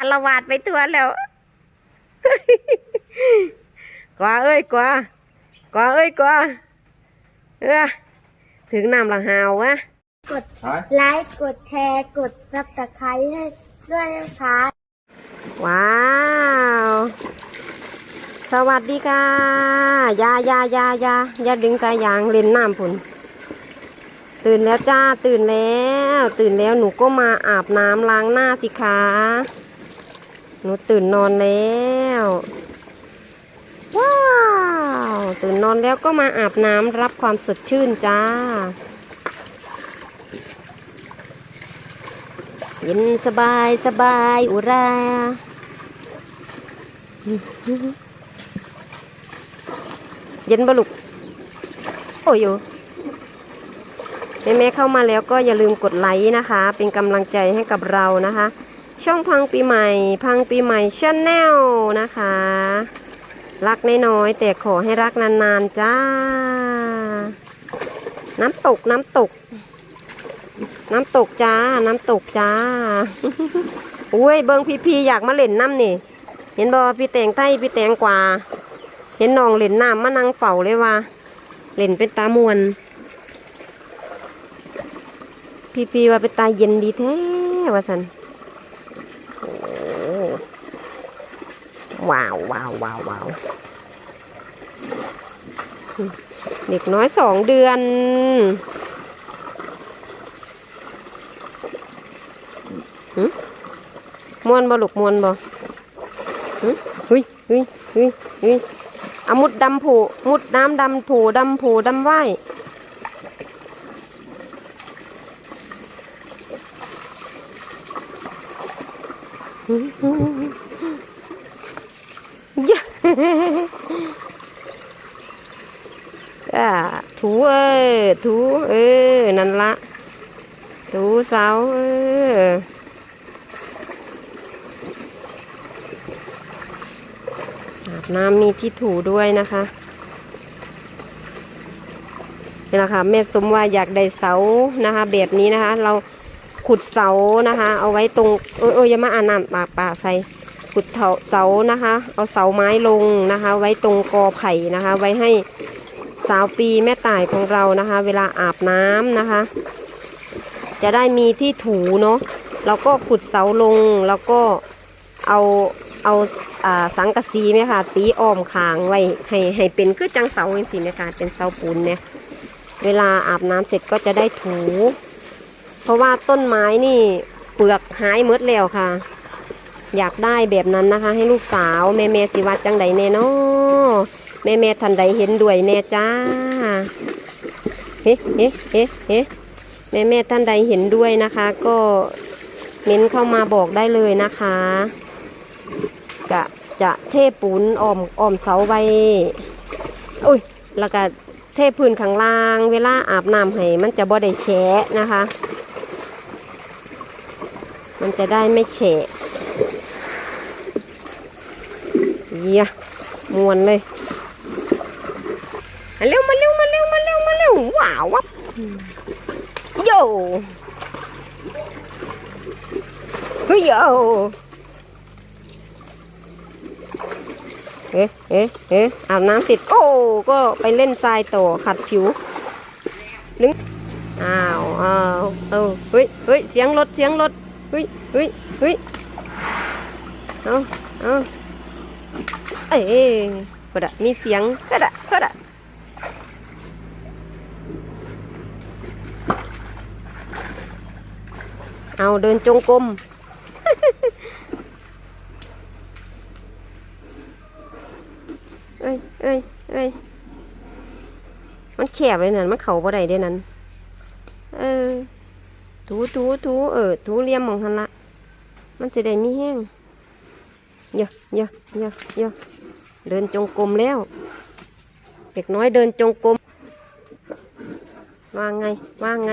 อลวาดไปตัวแล้วกว่าเอ้ยกว่ากว่าเอ้ยกว่าเออถึงน้ำละหาววะกดไลค์กดแชร์กดซับสไครต์ให้ด้วยนะคะว้าว สวัสดีค่ะยายายายายาดึงสายยางเล่นน้ำผุนตื่นแล้วจ้าตื่นแล้ว ตื่นแล้วหนูก็มาอาบน้ำล้างหน้าสิคะ หนูตื่นนอนแล้ว ว้าว ตื่นนอนแล้วก็มาอาบน้ำรับความสดชื่นจ้า เย็นสบายสบายอุราเย็นบลุก โอ้ยแม่แม่เข้ามาแล้วก็อย่าลืมกดไลค์นะคะ เป็นกำลังใจให้กับเรานะคะ ช่องพังปีใหม่ พังปีใหม่ชาแนลนะคะ รักน้อยๆแต่ขอให้รักนานๆจ้า น้ำตกน้ำตก น้ำตกจ้า น้ำตกจ้าอุ้ยเบิงพี่พีอยากมาเล่นน้ำนี่ เห็นบอพี่แตงไทยพี่แตงกว่า เห็นน้องเล่นน้ำมานั่งเฝ้าเลยว่าเล่นเป็นตามวน พี่พีว่าเป็นตาเย็นดีแท้ว่าสันโอ้ ว้าวว้าวว้าวว้าวเด็กน้อยสองเดือน มวนบ่ลูกมวนบ่หึเฮ้ยเฮ้ยเฮ้ยเฮ้ยเอามุดดำผูมุดน้ำดำผูดำผูดำไหวหึหึหึยะ อ่าถูเออถูเออ นั่นละถูเสาเอออาบน้ำมีที่ถูด้วยนะคะนี่แหละค่ะแม่สมว่าอยากได้เสานะคะ แบบนี้นะคะ เราขุดเสานะคะ เอาไว้ตรงเออเอออย่ามาอ่านน้ำปากป่าใส่ ขุดเสาเสานะคะ เอาเสาไม้ลงนะคะ ไว้ตรงกอไผ่นะคะ ไว้ให้สาวปีแม่ต่ายของเรานะคะ เวลาอาบน้ำนะคะ จะได้มีที่ถูเนาะเราก็ขุดเสาลงแล้วก็เอาเอาอาสังกะสีไหมคะตีอ้อมคางไว้ให้ให้เป็นคือจังเสาเองสิไหมคะเป็นเสาปูนเนี่ยเวลาอาบน้ำเสร็จก็จะได้ถู เพราะว่าต้นไม้นี่เปลือกหายหมดแล้วค่ะ อยากได้แบบนั้นนะคะ ให้ลูกสาวแม่แม่สิวัดจังใดแน่นอแม่แม่ทันใดเห็นด้วยแน่จ้าเฮ้เฮ้เฮ้เฮ้แม่แม่ท่านใดเห็นด้วยนะคะ ก็เม้นเข้ามาบอกได้เลยนะคะกะจะเทปูนอ้อมอ้อมเสาไว้อุ้ยแล้วก็เทพื้นข้างล่าง เวลาอาบน้ำให้มันจะบ่ได้แฉะนะคะ มันจะได้ไม่แฉะเยียมวนเลยมาเร็วมาเร็วมาเร็วมาเร็วมาเร็วว้าววับโยเฮ้ยโยเอ๊ะเอ๊ะเอ๊ะอาบน้ำเสร็จโอ้ก็ไปเล่นทรายต่อขัดผิวนึงอ้าวอ้าวเออเฮ้ยเฮ้ยเสียงรถเสียงรถเฮ้ยเฮ้ยเฮ้ยเอาเอา เอ้ยก็ได้มีเสียงก็ได้ก็ได้เอาเดินจงกรมเอ้ยเอ้ยเอ้ยมันแคบเลยนั่นมันเข่าบ่ได้เด้นั่นเออถูถูถูเออถูเลี่ยมมองหันละ มันจะได้มีแห้ง เยอะเยอะเยอะเยอะเดินจงกรมแล้ว เด็กน้อยเดินจงกรมว่าไงว่าไง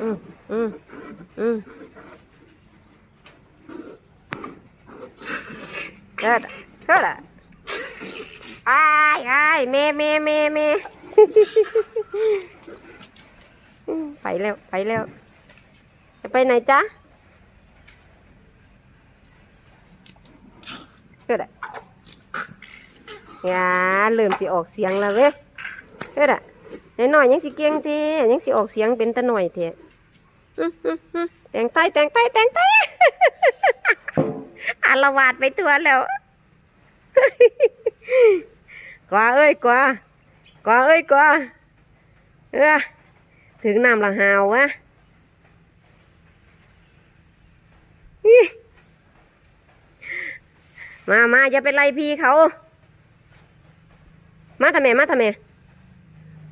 อืมอืมอืม Good. Good. อ้ายอ้ายแม่แม่แม่แม่ไปแล้ว ไปแล้ว จะไปไหนจ๊ะ เฮ็ดอะอย่าเริ่มสิออกเสียงแล้วเว้ยเฮ็ดอะน้อยๆยังสิเก่งเทยังสิออกเสียงเป็นตะหน่อยเท่อื้ออื้ออื้อแต่งไตแต่งไตแต่งไตอารวาดไปตัวแล้วกว่าเอ้ยกว่ากว่าเอ้ยกว่าเออถึงน้ำละหาววะอิ๊ะ มามาอย่าไปไล่พี่เขา มาทำไมมาทำไม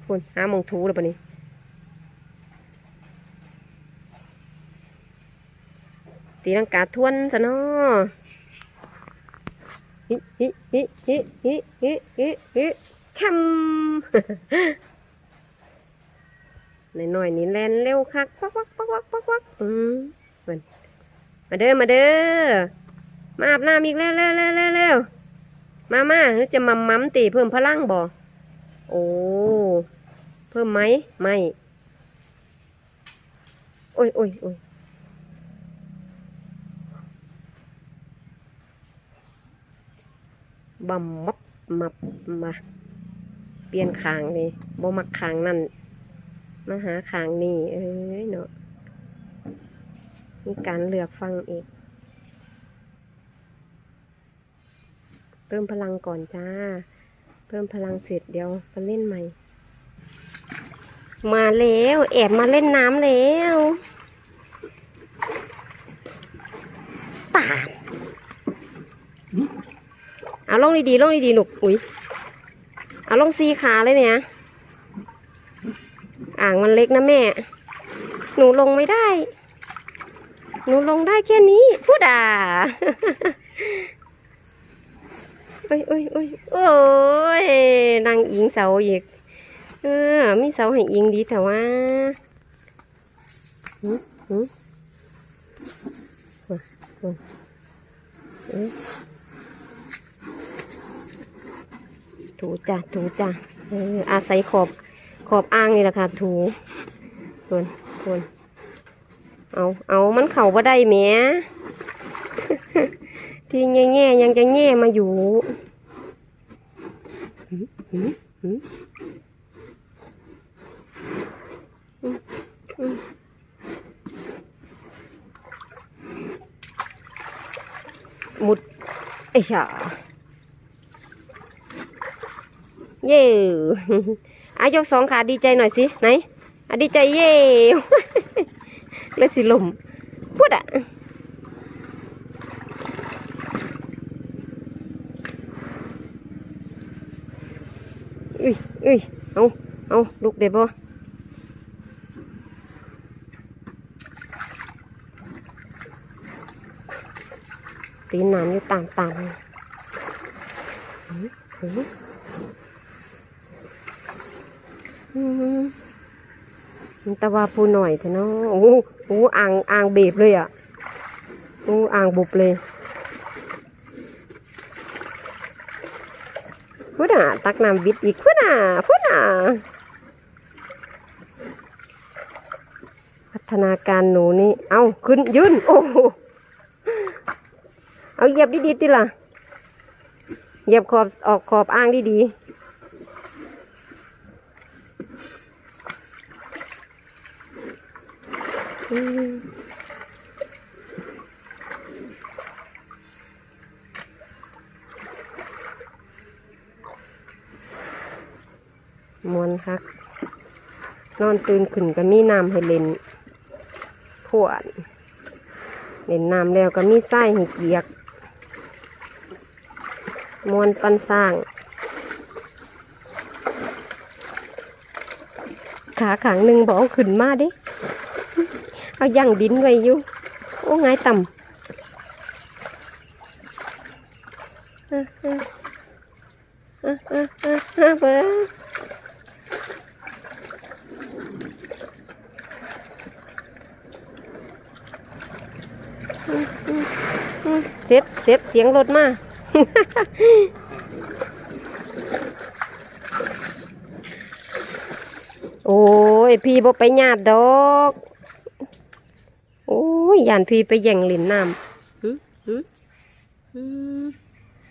คุณหามงทูแล้วปะนี่ตีลังกาทวนซะเนาะฮิฮิฮิฮิฮิฮิฮิฮิช่ำหน้อยๆนี่แลนเร็วคักปักปักปักปักปักปักอืมมาเด้อมาเด้อ มาอาบน้ำอีกแล้วเร็วเร็วเร็วเร็วมามาหรือจะมัมมัมตีเพิ่มพลังบ่โอ้เพิ่มไหมไม่โอ้ยโอ้ยโอ้ยบัมมับมับมาเปลี่ยนคางนี่บ่มักคางนั่นมาหาขางนี่เอ้ยเนาะมีการเลือกฟังอีก เพิ่มพลังก่อนจ้า เพิ่มพลังเสร็จเดี๋ยวไปเล่นใหม่ มาแล้วแอบมาเล่นน้ำแล้วตามเอาลงดีๆลงดีๆลูกอุ้ยเอาลงซีขาเลยเนี่ยอ่างมันเล็กนะแม่ หนูลงไม่ได้ หนูลงได้แค่นี้พูดอ่า อ้ยเอ้ยเอ้ยโอ้ยนางอิงเสาอีก เออมีเสาให้อิงดีแต่ว่าหืมหืมถูจ้ะถูจ้ะเอออาศัยขอบขอบอ่างนี่แหละค่ะถูส่วนส่วนเอาเอามันเข่าบ่ได้แหม ที่แง่ๆยังจะแง่มาอยู่หมุดไอ้ชาเย่อายกสองขาดีใจหน่อยสิ ไหนอดีใจเย่เลยสิลมพูดอะ อุ้ยอุ้ย เอาเอาลูกเด็บ่ตีนหนานอยู่ตางต่ามอืมอืมมันตะวาปูหน่อยเถอะเนาะโอ้โหโอ้โหอ่างอ่างเบบเลยอะโอ้อ่างบุบเลย พูดอะตักน้ำวิทย์อีกพูดอะพูดอะพัฒนาการหนูนี่ เอาขึ้นยืนโอ้โหเอาเหยียบดีๆติล่ะเหยียบขอบออกขอบอ่างดีๆอืมวนคัก นอนตื่นขึ้นก็มีน้ำให้เล่นพวดเล่นน้ำแล้วก็มีไส้ให้เกียกมวนปันสร้าง ขาขางหนึ่งบอกขึ้นมาดิ เอายั่งดินไว้อยู่ โอ้ไงต่ำอะอะอะอะอะอะเบออืมอืมอืม เสร็จเสร็จเสียงรถมาโอ้ยพี่บ่ไปญาติดอก โอ้ยยานพี่ไปแย่งเลินน้ำ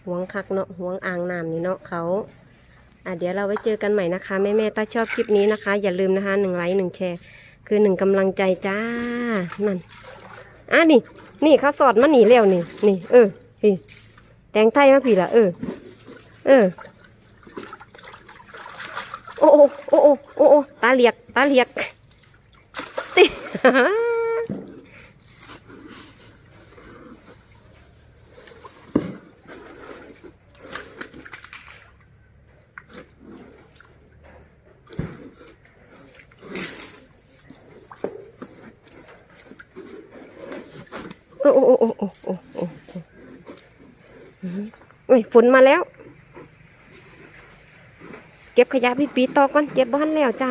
ห่วงคักเนาะห่วงอ่างน้ำนี่เนาะเขาอะเดี๋ยวเราไว้เจอกันใหม่นะคะ แม่แม่ถ้าชอบคลิปนี้นะคะ อย่าลืมนะคะหนึ่งไลค์หนึ่งแชร์ คือหนึ่งกำลังใจจ้า นั่น อะนี่ นี่เขาสอดมาหนีแล้วนี่ นี่ เออพี่แตงไทยมาผีละเออ เออโอ้โอ้โอ้โอ้โอ้โอ้ตาเหลียก ตาเหลียกติ โอ้โอ้โอ้โอ้โอ้โอ้โอ้ยฝนมาแล้ว เก็บขยะพี่ปีต่อก่อนเก็บบ้านแล้วจ้า